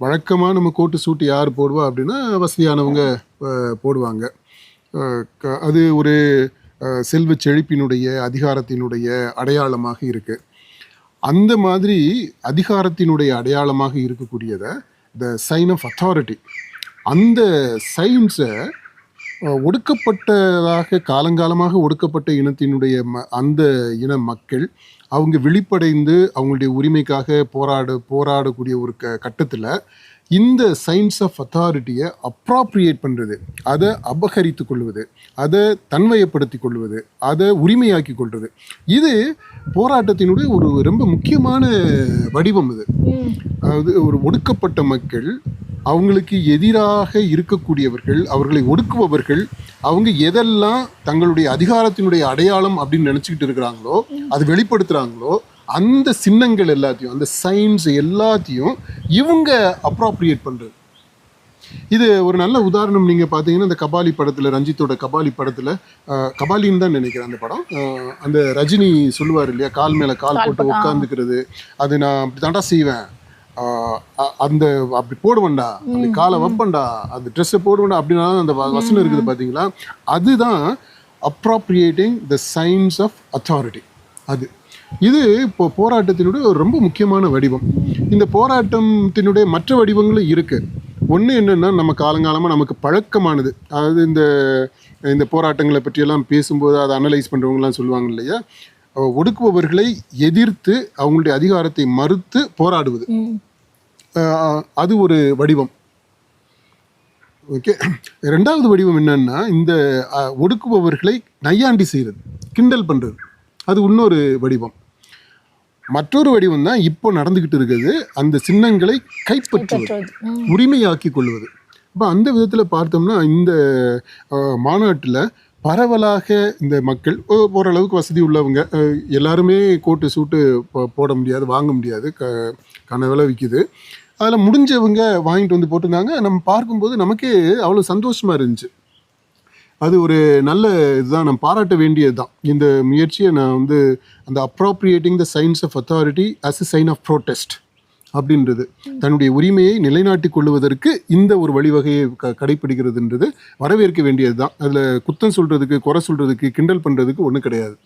வழக்கமாக நம்ம கோட்டு சூட்டு யார் போடுவா அப்படின்னா வசதியானவங்க போடுவாங்க. க- அது ஒரு செல்வ செழிப்பினுடைய அதிகாரத்தினுடைய அடையாளமாக இருக்குது அந்த மாதிரி அதிகாரத்தினுடைய அடையாளமாக இருக்கக்கூடியதை த சைன் ஆஃப் அத்தாரிட்டி அந்த சைன்ஸை ஒடுக்கப்பட்டதாக காலங்காலமாக ஒடுக்கப்பட்ட இனத்தினுடைய ம அந்த இன மக்கள் அவங்க விழிப்படைந்து அவங்களுடைய உரிமைக்காக போராட போராடக்கூடிய ஒரு க கட்டத்தில் இந்த சயின்ஸ் ஆஃப் அத்தாரிட்டியை அப்ராப்ரியேட் பண்ணுறது அதை அபகரித்து கொள்வது அதை தன்வயப்படுத்தி கொள்வது அதை உரிமையாக்கி கொள்வது இது போராட்டத்தினுடைய ஒரு ரொம்ப முக்கியமான வடிவம் இது. அதாவது ஒரு ஒடுக்கப்பட்ட மக்கள் அவங்களுக்கு எதிராக இருக்கக்கூடியவர்கள் அவர்களை ஒடுக்குபவர்கள் அவங்க எதெல்லாம் தங்களுடைய அதிகாரத்தினுடைய அடையாளம் அப்படின்னு நினச்சிக்கிட்டு இருக்கிறாங்களோ அது வெளிப்படுத்துகிறாங்களோ அந்த சின்னங்கள் எல்லாத்தையும் அந்த சயின்ஸ் எல்லாத்தையும் இவங்க அப்ராப்ரியேட் பண்ணுறது இது ஒரு நல்ல உதாரணம் நீங்க பாத்தீங்கன்னா இந்த கபாலி படத்துல ரஞ்சித்தோட கபாலி படத்துல கபாலின்னு தான் நினைக்கிறேன் அந்த படம். அந்த ரஜினி சொல்லுவார் இல்லையா கால் மேல கால் போட்டு உட்காந்துக்கிறது அது நான் அப்படி தாண்டா செய்வேன். அந்த அப்படி போடுவேன்டா அப்படி காலை வைப்பேன்டா அந்த ட்ரெஸ்ஸை போடுவேன்டா அப்படின்னா அந்த வசனம் இருக்குது பாத்தீங்களா? அதுதான் appropriating the science of authority அது. இது இப்போ போராட்டத்தினுடைய ஒரு ரொம்ப முக்கியமான வடிவம். இந்த போராட்டத்தினுடைய மற்ற வடிவங்களும் இருக்கு. ஒன்று என்னன்னா நம்ம காலங்காலமாக நமக்கு பழக்கமானது. அதாவது இந்த இந்த போராட்டங்களை பற்றியெல்லாம் பேசும்போது அதை அனலைஸ் பண்ணுறவங்கலாம் சொல்லுவாங்க இல்லையா? ஒடுக்குபவர்களை எதிர்த்து அவங்களுடைய அதிகாரத்தை மறுத்து போராடுவது. அது ஒரு வடிவம். ஓகே. ரெண்டாவது வடிவம் என்னன்னா இந்த ஒடுக்குபவர்களை நையாண்டி செய்கிறது கிண்டல் பண்ணுறது அது இன்னொரு வடிவம். மற்றொரு வடிவம் தான் இப்போ நடந்துக்கிட்டு இருக்கிறது அந்த சின்னங்களை கைப்பற்றுவது உரிமையாக்கி கொள்வது. அப்போ அந்த விதத்தில் பார்த்தோம்னா இந்த மாநாட்டில் பரவலாக இந்த மக்கள் ஓரளவுக்கு வசதி உள்ளவங்க எல்லாருமே கோட்டு சூட்டு போட முடியாது வாங்க முடியாது க கனவில் விற்கிது அதில் முடிஞ்சவங்க வாங்கிட்டு வந்து போட்டிருந்தாங்க. நம்ம பார்க்கும்போது நமக்கே அவ்வளோ சந்தோஷமாக இருந்துச்சு. அது ஒரு நல்ல இதுதான். நான் பாராட்ட வேண்டியது தான் இந்த முயற்சியை நான் வந்து அந்த appropriating the science of authority as a sign of protest அப்படின்றது. தன்னுடைய உரிமையை நிலைநாட்டிக் கொள்வதற்கு இந்த ஒரு வழிவகையை க கடைப்பிடிக்கிறதுன்றது வரவேற்க வேண்டியது தான் அதில் குத்தம் சொல்கிறதுக்கு குறை சொல்கிறதுக்கு கிண்டல் பண்ணுறதுக்கு ஒன்றும் கிடையாது.